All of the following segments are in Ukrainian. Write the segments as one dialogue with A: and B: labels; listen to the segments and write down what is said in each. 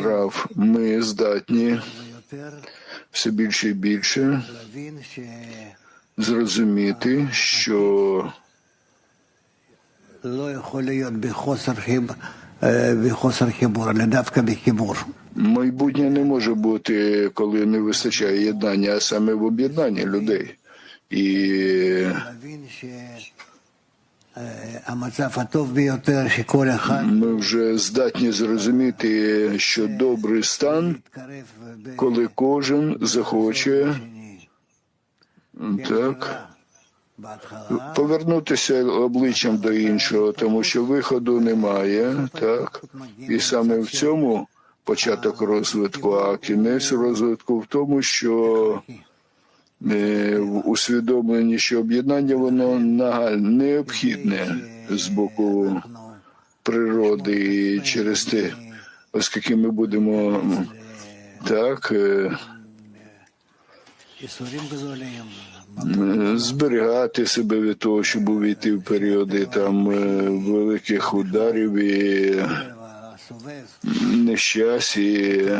A: Рав, ми здатні все більше і більше зрозуміти, що майбутнє не може бути, коли не вистачає єднання, а саме в об'єднанні людей. І ми вже здатні зрозуміти, що добрий стан, коли кожен захоче. Так, повернутися обличчям до іншого, тому що виходу немає, так. І саме в цьому початок розвитку, а кінець розвитку в тому, що Е, усвідомлені, що об'єднання воно необхідне з боку природи через те, оскільки ми будемо так е, зберігати себе від того, щоб увійти в періоди там е, великих ударів і нещасть, і,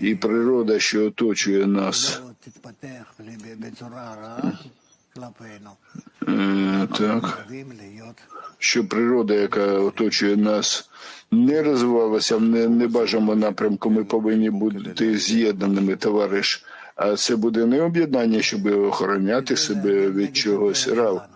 A: і природа, що оточує нас. Е, так. Що природа, яка оточує нас, не розвивалася в небажаному напрямку. Ми повинні бути з'єднаними, товариш. А це буде не об'єднання, щоб охороняти себе від чогось рав.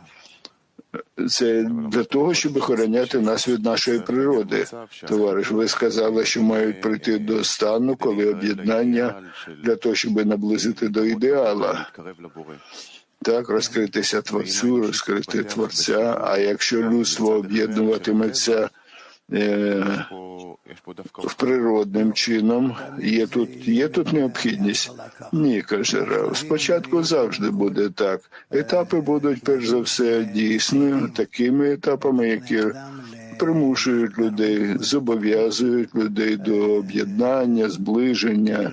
A: Це для того, щоб охороняти нас від нашої природи. Товариш, ви сказали, що мають прийти до стану, коли об'єднання для того, щоб наблизити до ідеала. Так, розкритися творцю, розкрити творця. А якщо людство об'єднуватиметься Е, в природним чином. Є тут є тут необхідність? Ні, каже Рав. Спочатку завжди буде так. Етапи будуть перш за все дійсно такими етапами, які примушують людей, зобов'язують людей до об'єднання, зближення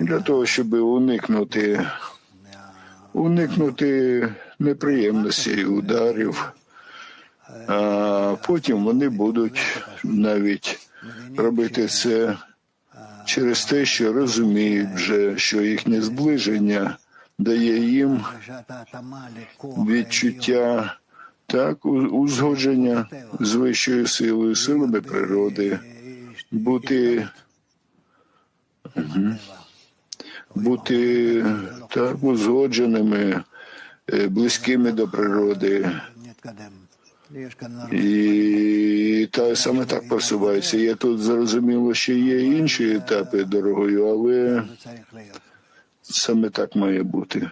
A: для того, щоб уникнути. Уникнути неприємностей, ударів, а Потім вони будуть навіть робити це через те, що розуміють вже, що їхнє зближення дає їм відчуття так узгодження з вищою силою, силами природи, бути. Бути так узгодженими, е, близькими до природи, і та саме так просувається. Я тут зрозуміло, що є інші етапи дорогою, але саме так має бути.